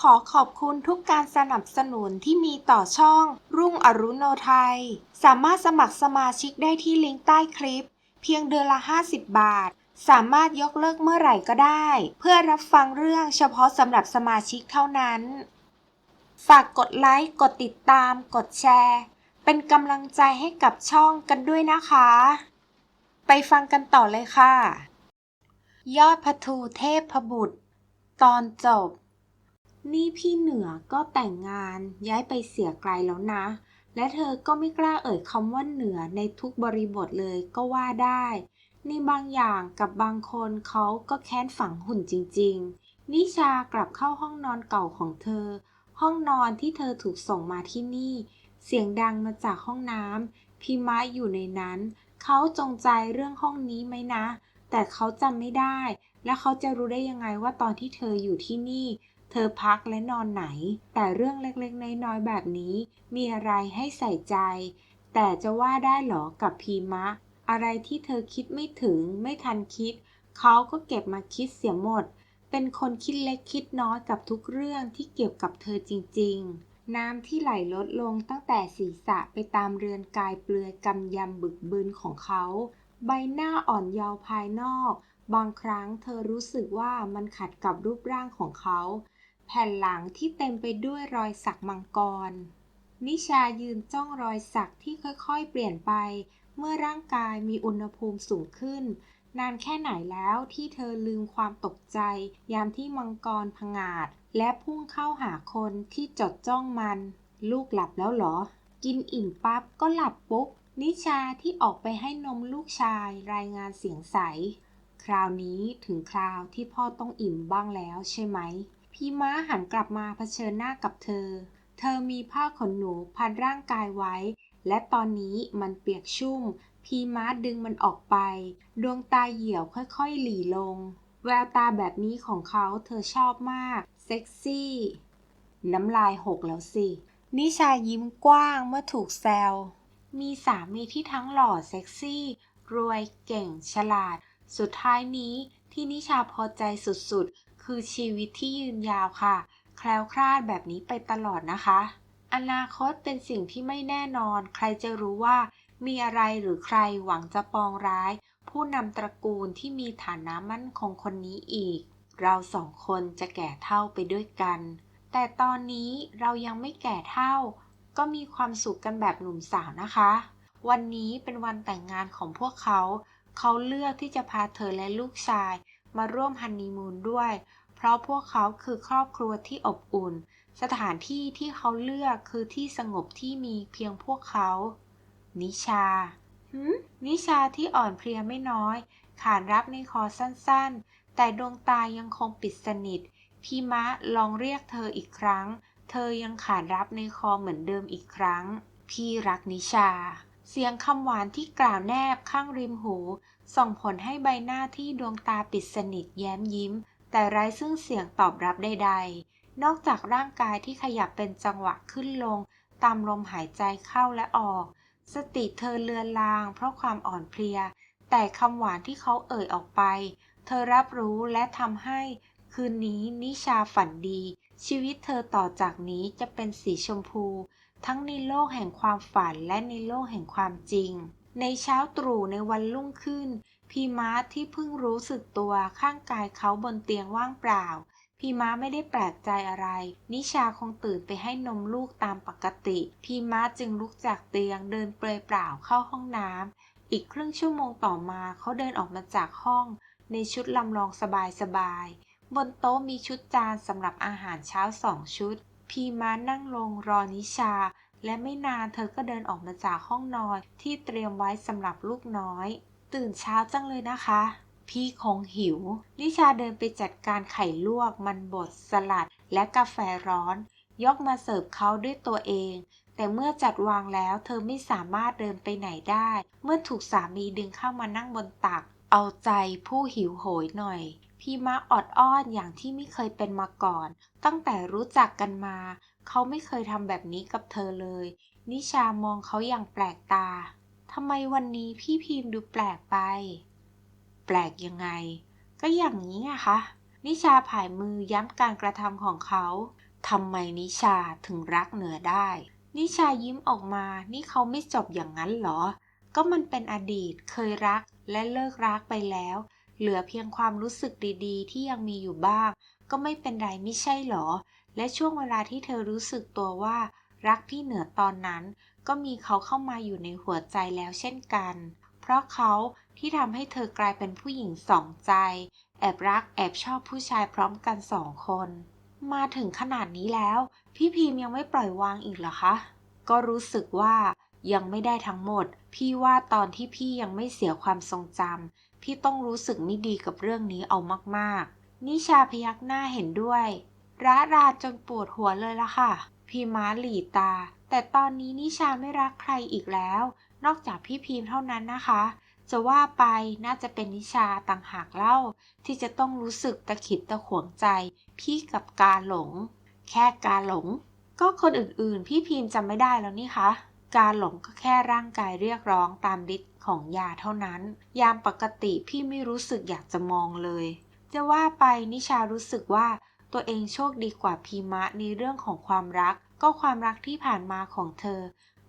ขอขอบคุณทุกการสนับสนุนที่มีต่อช่อง รุ่งอรุณโนไทย สามารถสมัครสมาชิกได้ที่ลิงก์ใต้คลิป เพียงเดือนละ 50 บาท สามารถยกเลิกเมื่อไหร่ก็ได้ เพื่อรับฟังเรื่องเฉพาะสำหรับสมาชิกเท่านั้น ฝากกดไลค์ กดติดตาม กดแชร์ เป็นกำลังใจให้กับช่องกันด้วยนะคะ ไปฟังกันต่อเลยค่ะ ยอดพทูเทพบุตร ตอนจบ นี่พี่เหนือก็แต่งงานย้ายไปเสียไกลแล้วนะ และเธอก็ไม่กล้าเอ่ยคำว่าเหนือในทุกบริบทเลยก็ว่าได้ ในบางอย่างกับบางคนเขาก็แค้นฝังหุ่นจริง ๆ นิชากลับเข้าห้องนอนเก่าของเธอ ห้องนอนที่เธอถูกส่งมาที่นี่ เสียงดังมาจากห้องน้ำพี่ม้าอยู่ในนั้น เขาจงใจเรื่องห้องนี้ไหมนะ แต่เขาจำไม่ได้ และเขาจะรู้ได้ยังไงว่าตอนที่เธออยู่ที่นี่ เธอพักและนอนไหน แต่เรื่องเล็กๆ น้อยๆ แบบนี้ มีอะไรให้ใส่ใจ แต่จะว่าได้หรอกับพีมะ อะไรที่เธอคิดไม่ถึงไม่ทันคิด เขาก็เก็บมาคิดเสียหมด เป็นคนคิดเล็กคิดน้อยกับทุกเรื่องที่เกี่ยวกับเธอจริง ๆน้ำที่ไหลลดลงตั้งแต่ศีรษะไปตามเรือนกายเปลือยกำยำบึกบึนของเขา ใบหน้าอ่อนเยาว์ภายนอก บางครั้งเธอรู้สึกว่ามันขัดกับรูปร่างของเขา แผ่นหลังที่เต็มไปด้วยรอยสักมังกร นิชายืนจ้องรอยสักที่ค่อยๆ เปลี่ยนไป เมื่อร่างกายมีอุณหภูมิสูงขึ้น นานแค่ไหนแล้วที่เธอลืมความตกใจ ยามที่มังกรผงาด และพุ่งเข้าหาคนที่จดจ้องมัน ลูกหลับแล้วเหรอ กินอิ่มปั๊บก็หลับปุ๊บนิชาที่ออกไปให้นมลูกชายรายงานเสียงใส คราวนี้ถึงคราวที่พ่อต้องอิ่มบ้างแล้วใช่ไหม พี่ม้าหันกลับมาเผชิญหน้ากับเธอ เธอมีผ้าขนหนูพันร่างกายไว้ และตอนนี้มันเปียกชุ่ม พี่ม้าดึงมันออกไป ดวงตาเหี่ยวค่อยๆหลีลง แววตาแบบนี้ของเขาเธอชอบมาก เซ็กซี่ น้ำลายหกแล้วสิ นิชายิ้มกว้างเมื่อถูกแซว มีสามีที่ทั้งหล่อเซ็กซี่ รวยเก่งฉลาด สุดท้ายนี้ที่นิชาพอใจสุดๆ คือชีวิตที่ยืนยาวค่ะ แคล้วคลาดแบบนี้ไปตลอดนะคะ อนาคตเป็นสิ่งที่ไม่แน่นอน ใครจะรู้ว่ามีอะไรหรือใครหวังจะปองร้าย ผู้นำตระกูลที่มีฐานะมั่นคงคนนี้อีก เราสองคนจะแก่เท่าไปด้วยกัน แต่ตอนนี้เรายังไม่แก่เท่า ก็มีความสุขกันแบบหนุ่มสาวนะคะ วันนี้เป็นวันแต่งงานของพวกเขา เขาเลือกที่จะพาเธอและลูกชาย มาร่วมฮันนีมูนด้วย เพราะพวกเขาคือครอบครัวที่อบอุ่น สถานที่ที่เขาเลือกคือที่สงบที่มีเพียงพวกเขา นิชาหืมนิชาที่อ่อนเพลียไม่น้อย ขานรับในคอสั้นๆ แต่ดวงตายังคงปิดสนิท พี่มะลองเรียกเธออีกครั้ง เธอยังขานรับในคอเหมือนเดิมอีกครั้ง พี่รักนิชา เสียงคำหวานที่กล่าวแนบข้างริมหู ส่งผลให้ใบหน้าที่ดวงตาปิดสนิทแย้มยิ้ม แต่ไร้ซึ่งเสียงตอบรับใดๆ นอกจากร่างกายที่ขยับเป็นจังหวะขึ้นลง ตามลมหายใจเข้าและออก สติเธอเลือนลาง เพราะความอ่อนเพลีย แต่คำหวานที่เขาเอ่ยออกไป เธอรับรู้และทำให้ คืนนี้นิชาฝันดี ชีวิตเธอต่อจากนี้จะเป็นสีชมพู ทั้งในโลกแห่งความฝันและในโลกแห่งความจริง ในเช้าตรู่ในวันรุ่งขึ้น พีมาที่เพิ่งรู้สึกตัวข้างกายเขาบนเตียงว่างเปล่า พีม้าไม่ได้แปลกใจอะไร นิชาคงตื่นไปให้นมลูกตามปกติ พีม้าจึงลุกจากเตียงเดินเปลยเปล่าเข้าห้องน้ำอีกครึ่งชั่วโมงต่อมาเขาเดินออกมาจากห้อง ในชุดลำลองสบายๆบนโต๊ะมีชุดจานสำหรับอาหารเช้าสองชุด พีม้านั่งลงรอนิชา และไม่นานเธอก็เดินออกมาจากห้องนอนที่เตรียมไว้สำหรับลูกน้อย ตื่นเช้าจังเลยนะคะ พี่คงหิว นิชาเดินไปจัดการไข่ลวก มันบดสลัด และกาแฟร้อน ยกมาเสิร์ฟเขาด้วยตัวเอง แต่เมื่อจัดวางแล้วเธอไม่สามารถเดินไปไหนได้ เมื่อถูกสามีดึงเข้ามานั่งบนตัก เอาใจผู้หิวโหยหน่อย พี่มะออดอ้อนอย่างที่ไม่เคยเป็นมาก่อน ตั้งแต่รู้จักกันมา เขาไม่เคยทำแบบนี้กับเธอเลย นิชามองเขาอย่างแปลกตาทำไมวันนี้พี่พิมพ์ดูแปลกไป แปลกยังไง ก็อย่างนี้ไงคะ นิชาผายมือย้ำการกระทำของเขาทำไมนิชาถึงรักเหนือได้ นิชายิ้มออกมา นี่เขาไม่จบอย่างนั้นหรอ ก็มันเป็นอดีต เคยรักและเลิกรักไปแล้ว เหลือเพียงความรู้สึกดีๆ ที่ยังมีอยู่บ้าง ก็ไม่เป็นไรไม่ใช่หรอ และช่วงเวลาที่เธอรู้สึกตัวว่า รักที่เหนือตอนนั้น ก็มีเขาเข้ามาอยู่ในหัวใจแล้วเช่นกัน เพราะเขาที่ทำให้เธอกลายเป็นผู้หญิงสองใจ แอบรักแอบชอบผู้ชายพร้อมกันสองคน มาถึงขนาดนี้แล้ว พี่พีมยังไม่ปล่อยวางอีกเหรอคะ ก็รู้สึกว่ายังไม่ได้ทั้งหมด พี่ว่าตอนที่พี่ยังไม่เสียความทรงจำ พี่ต้องรู้สึกไม่ดีกับเรื่องนี้เอามากๆ นิชาพยักหน้าเห็นด้วยร้าราจนปวดหัวเลยละค่ะ พี่ม้าหลีตา แต่ตอนนี้นิชาไม่รักใครอีกแล้ว นอกจากพี่พีมเท่านั้นนะคะ จะว่าไปน่าจะเป็นนิชาต่างหากเล่า ที่จะต้องรู้สึกตะขิดตะขวงใจ พี่กับกาหลง แค่กาหลง ก็คนอื่นๆ พี่พีมจำไม่ได้แล้วนี่คะ กาหลงก็แค่ร่างกายเรียกร้องตามฤทธิ์ ของยาเท่านั้น ยามปกติพี่ไม่รู้สึกอยากจะมองเลย จะว่าไปนิชารู้สึกว่าตัวเองโชคดีกว่าพีมะในเรื่องของความรัก ก็ความรักที่ผ่านมาของเธอ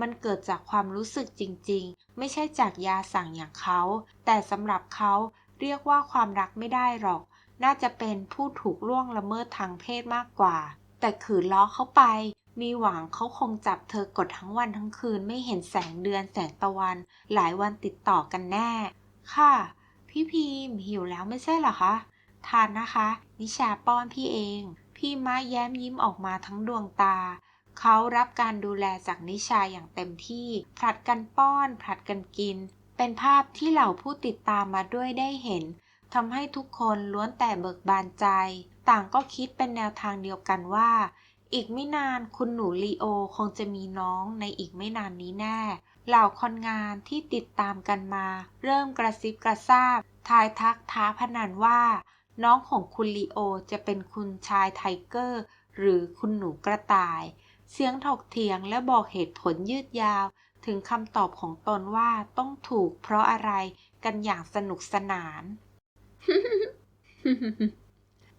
มันเกิดจากความรู้สึกจริง ๆ ไม่ใช่จากยาสั่งอย่างเขา แต่สำหรับเขาเรียกว่าความรักไม่ได้หรอก น่าจะเป็นผู้ถูกล่วงละเมิดทางเพศมากกว่า แต่ขืนล้อเขาไป มีหวังเขาคงจับเธอกดทั้งวันทั้งคืนไม่เห็นแสงเดือนแสงตะวัน หลายวันติดต่อกันแน่ ค่ะ พี่พีมหิวแล้วไม่ใช่เหรอคะ ทานนะคะ นิชาป้อนพี่เอง พี่ม้าแย้มยิ้มออกมาทั้งดวงตา เขารับการดูแลจากนิชาอย่างเต็มที่ ผลัดกันป้อน ผลัดกันกิน เป็นภาพที่เหล่าผู้ติดตามมาด้วยได้เห็นทำให้ทุกคนล้วนแต่เบิกบานใจ ต่างก็คิดเป็นแนวทางเดียวกันว่า อีกไม่นานคุณหนูลีโอคงจะมีน้องในอีกไม่นานนี้แน่ เหล่าคนงานที่ติดตามกันมา เริ่มกระซิบกระซาบ ทายทักท้าพนันว่า น้องของคุณลีโอจะเป็นคุณชายไทเกอร์ หรือคุณหนูกระต่าย เสียงถกเถียงและบอกเหตุผลยืดยาว ถึงคำตอบของตนว่าต้องถูกเพราะอะไรกันอย่างสนุกสนาน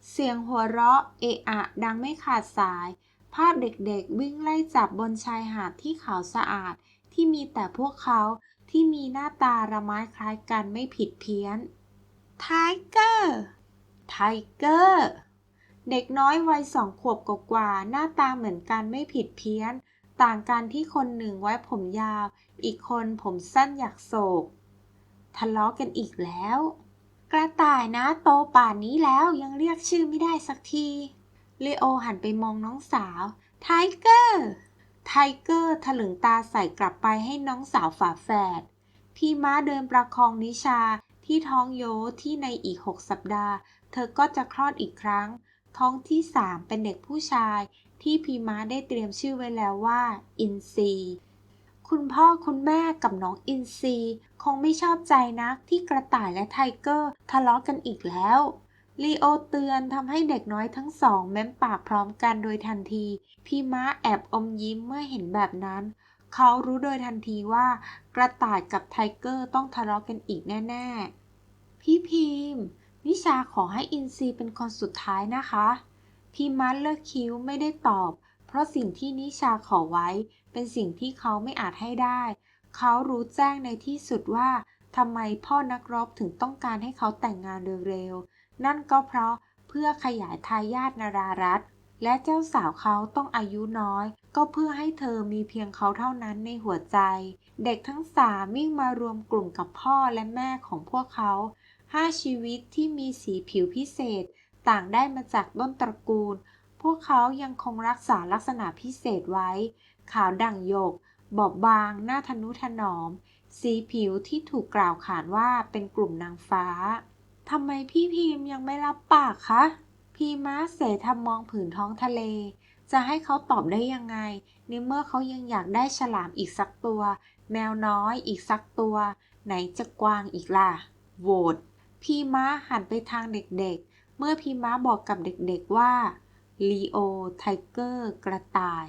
เสียงหัวเราะเอะอะดังไม่ขาดสาย ภาพเด็กๆวิ่งไล่จับบนชายหาดที่ขาวสะอาด ที่มีแต่พวกเขาที่มีหน้าตาระไม้คล้ายกันไม่ผิดเพี้ยน ไทเกอร์ ไทเกอร์ เด็กน้อยวัยสองขวบกว่าหน้าตาเหมือนกันไม่ผิดเพี้ยน ต่างกันที่คนหนึ่งไว้ผมยาว อีกคนผมสั้นอยากโศก ทะเลาะกันอีกแล้ว กระต่ายนะโตป่านนี้แล้วยังเรียกชื่อไม่ได้สักทีเลโอหันไปมองน้องสาว ไทเกอร์ ไทเกอร์ถลึงตาใส่กลับไปให้น้องสาวฝาแฝด พี่ม้าเดินประคองนิชาที่ท้องโยที่ในอีกหกสัปดาห์ เธอก็จะคลอดอีกครั้ง ท้องที่สามเป็นเด็กผู้ชาย ที่พี่ม้าได้เตรียมชื่อไว้แล้วว่า อินซี คุณพ่อคุณแม่กับน้องอินซีคงไม่ชอบใจนักที่กระต่ายและไทเกอร์ทะเลาะกันอีกแล้วลีโอเตือนทำให้เด็กน้อยทั้งสองแม้มปากพร้อมกันโดยทันที พี่ม้าแอบอมยิ้มเมื่อเห็นแบบนั้น เขารู้โดยทันทีว่ากระต่ายกับไทเกอร์ต้องทะเลาะกันอีกแน่ ๆ พี่พิมพ์นิชาขอให้อินซีเป็นคนสุดท้ายนะคะ พี่มัดเลิกคิ้วไม่ได้ตอบ เพราะสิ่งที่นิชาขอไว้ เป็นสิ่งที่เขาไม่อาจให้ได้ เขารู้แจ้งในที่สุดว่าทำไมพ่อนักรบถึงต้องการให้เขาแต่งงานเร็วๆ นั่นก็เพราะเพื่อขยายทายาทนารารัตและเจ้าสาวเขาต้องอายุน้อย ก็เพื่อให้เธอมีเพียงเขาเท่านั้นในหัวใจ เด็กทั้งสามวิ่งมารวมกลุ่มกับพ่อและแม่ของพวกเขาห้าชีวิตที่มีสีผิวพิเศษ ต่างได้มาจากต้นตระกูล พวกเขายังคงรักษาลักษณะพิเศษไว้ ขาวดั่งหยก บอบบาง หน้าทนุถนอม สีผิวที่ถูกกล่าวขานว่าเป็นกลุ่มนางฟ้า ทำไมพี่พิมพ์ยังไม่รับปากคะ พีมาเสทำมองผืนท้องทะเล จะให้เขาตอบได้ยังไง ในเมื่อเขายังอยากได้ฉลามอีกสักตัว แมวน้อยอีกสักตัว ไหนจะกวางอีกล่ะ โหวต พีม้าหันไปทางเด็กๆ เมื่อพีม้าบอกกับเด็กๆว่าลีโอ ไทเกอร์ กระต่าย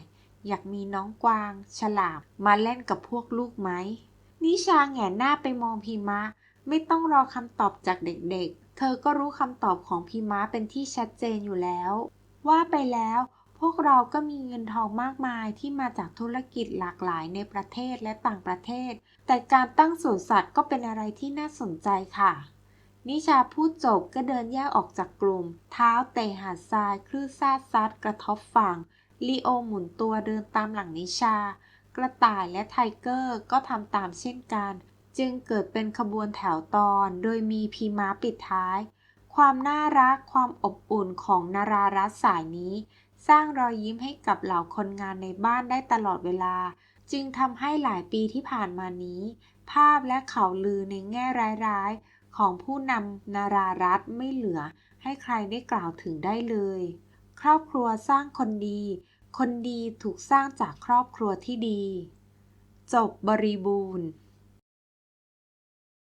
อยากมีน้องกวาง ฉลามมาเล่นกับพวกลูกไหม นิชาแหงนหน้าไปมองพีม้าไม่ต้องรอคำตอบจากเด็กๆ เธอก็รู้คำตอบของพีม้าเป็นที่ชัดเจนอยู่แล้ว ว่าไปแล้วพวกเราก็มีเงินทองมากมายที่มาจากธุรกิจหลากหลายในประเทศและต่างประเทศ แต่การตั้งสวนสัตว์ก็เป็นอะไรที่น่าสนใจค่ะ นิชาพูดจบก็เดินแยกออกจากกลุ่ม เท้าเตะหาดทรายคลื่นซาดซัดกระทบฝั่ง ลีโอหมุนตัวเดินตามหลังนิชา กระต่ายและไทเกอร์ก็ทำตามเช่นกัน จึงเกิดเป็นขบวนแถวตอนโดยมีพีม้าปิดท้าย ความน่ารักความอบอุ่นของนารารัตน์สายนี้ สร้างรอยยิ้มให้กับเหล่าคนงานในบ้านได้ตลอดเวลา จึงทำให้หลายปีที่ผ่านมานี้ ภาพและข่าวลือในแง่ร้ายๆ ของผู้นำนารารัตน์ไม่เหลือให้ใครได้กล่าวถึงได้เลย ครอบครัวสร้างคนดี คนดีถูกสร้างจากครอบครัวที่ดี จบบริบูรณ์